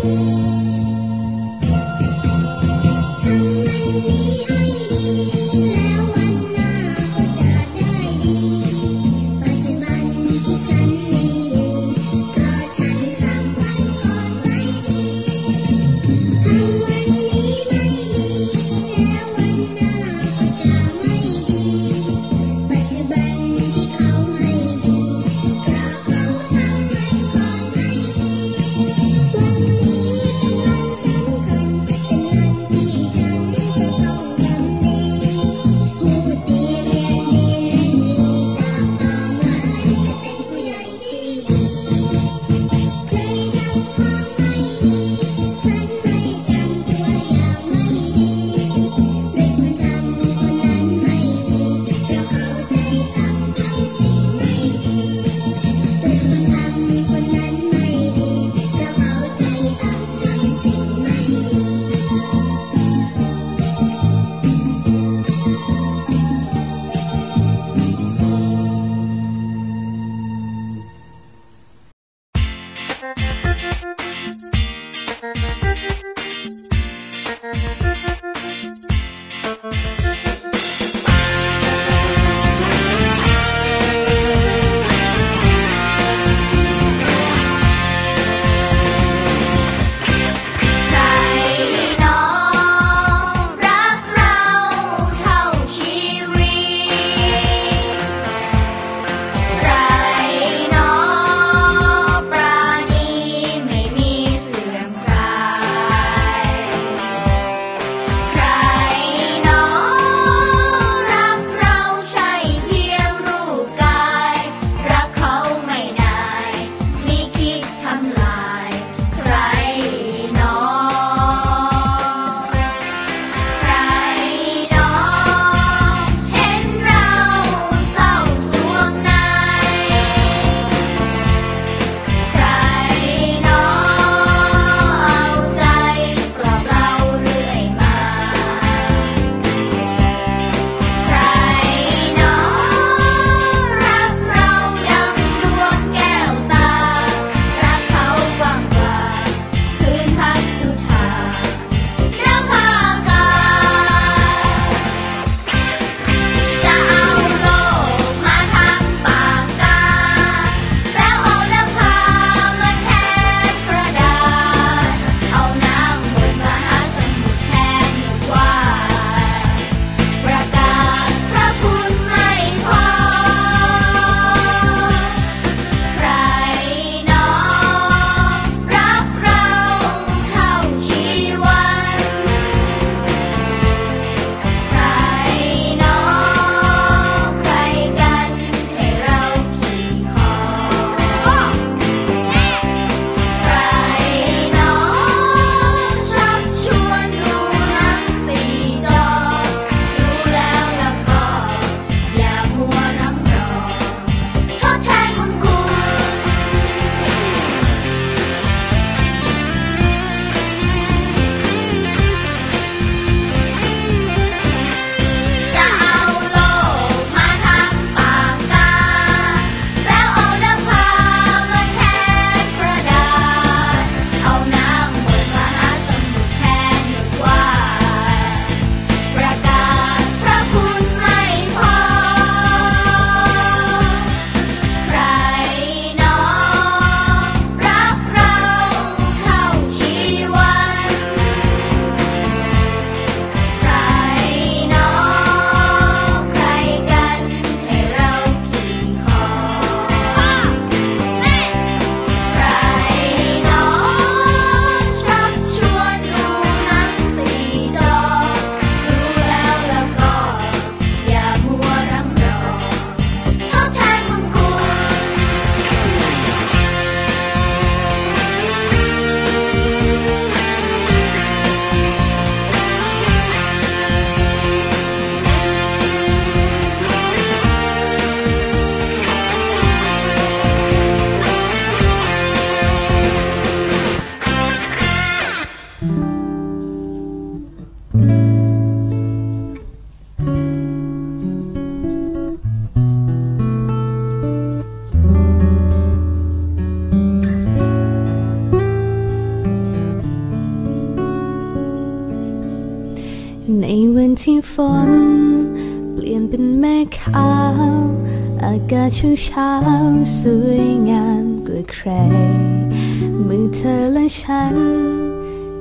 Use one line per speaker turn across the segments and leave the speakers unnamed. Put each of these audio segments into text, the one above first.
Thank you. น เปลี่ยนเป็นแม่ขาว อากาศเช้าเช้าสวยงามกว่าใคร มือเธอและฉัน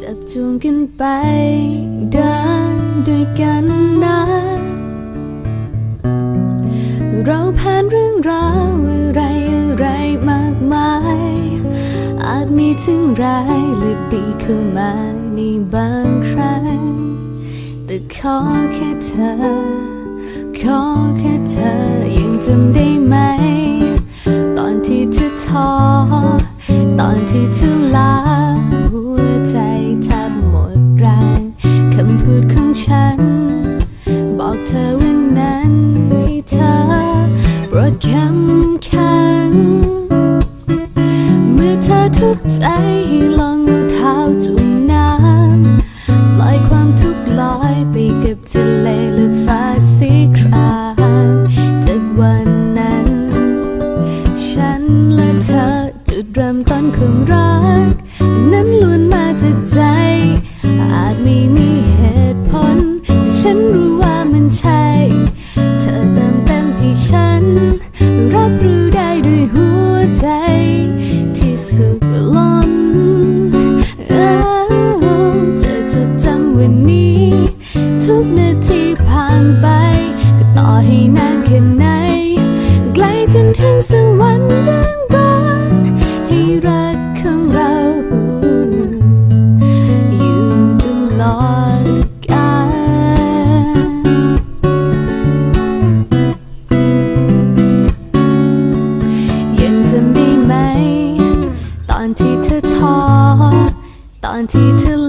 จับจูงกันไปเดินด้วยกันนะ เราผ่านเรื่องราวอะไรอะไรมากมาย อาจมีถึงร้ายและดีเข้ามาในบางครั้ง ขอแค่เธอ ขอแค่เธอยังจำได้ไหม ตอนที่เธอท้อตอนที่เธอลาหัวใจแทบหมดแรงคำพูดของฉัน บอกเธอวันนั้นให้เธอโปรดคมแข็งเมื่อเธอทุกใจให้ล ไหม ตอนที่เธอท้อตอนที่เธอ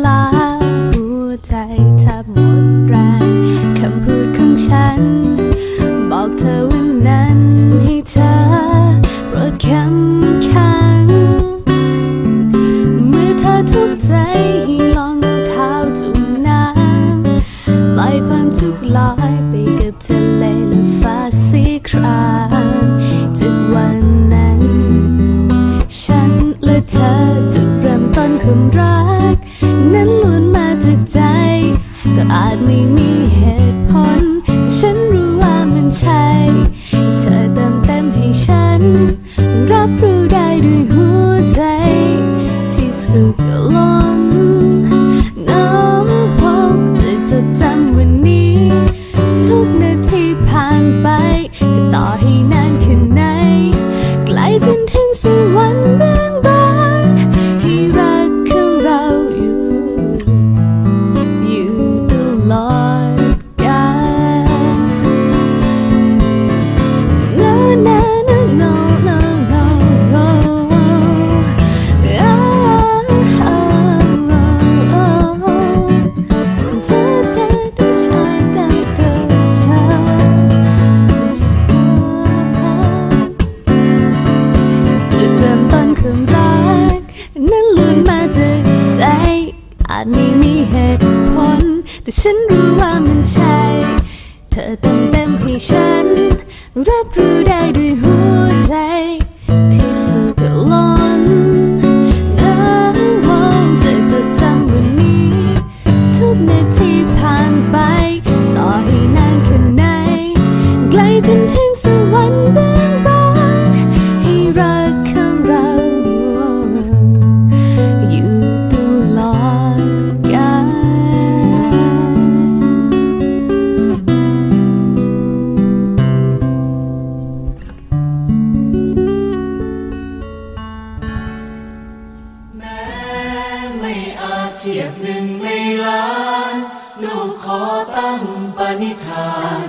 เทียบหนึ่งไม่ล้าน ลูกขอตั้
งปณิธาน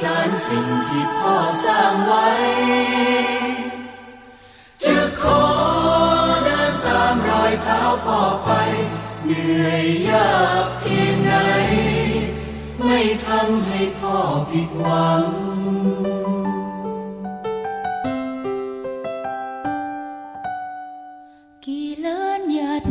สารสิ่งที่พ่อสร้างไว้ จะขอเดินตามรอยเท้าพ่อไป เหนื่อยยากเพียงไหน ไม่ทำให้พ่อผิดหวัง
กี่เลินยัด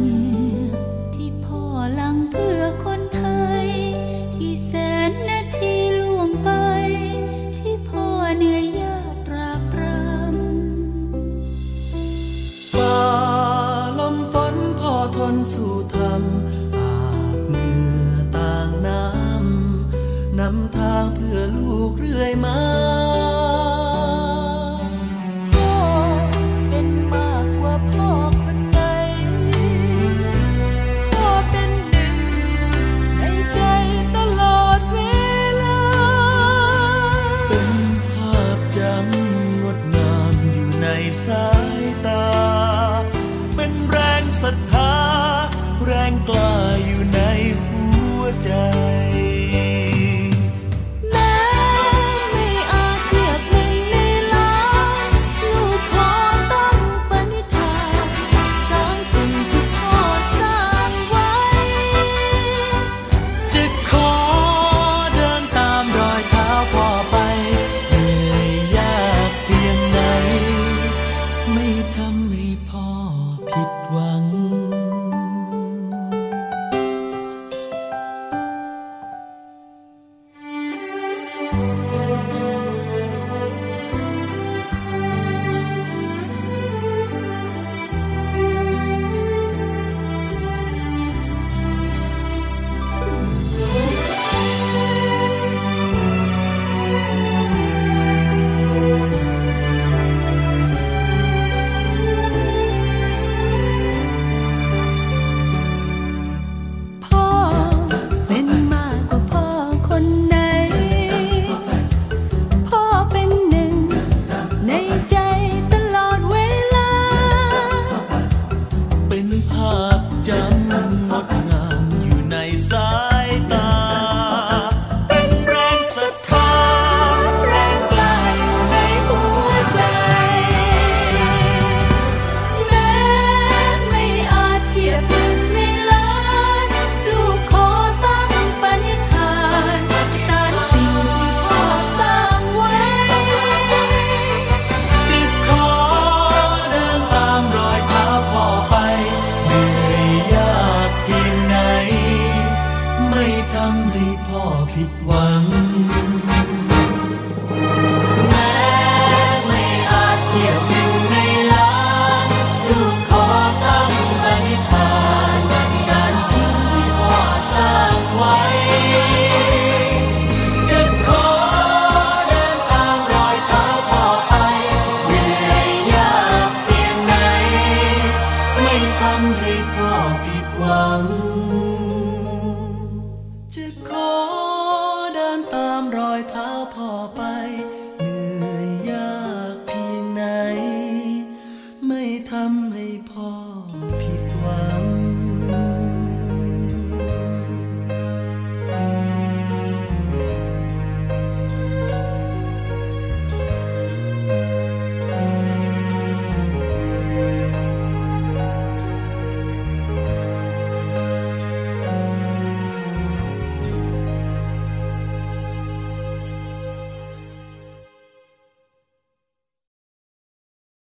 旁。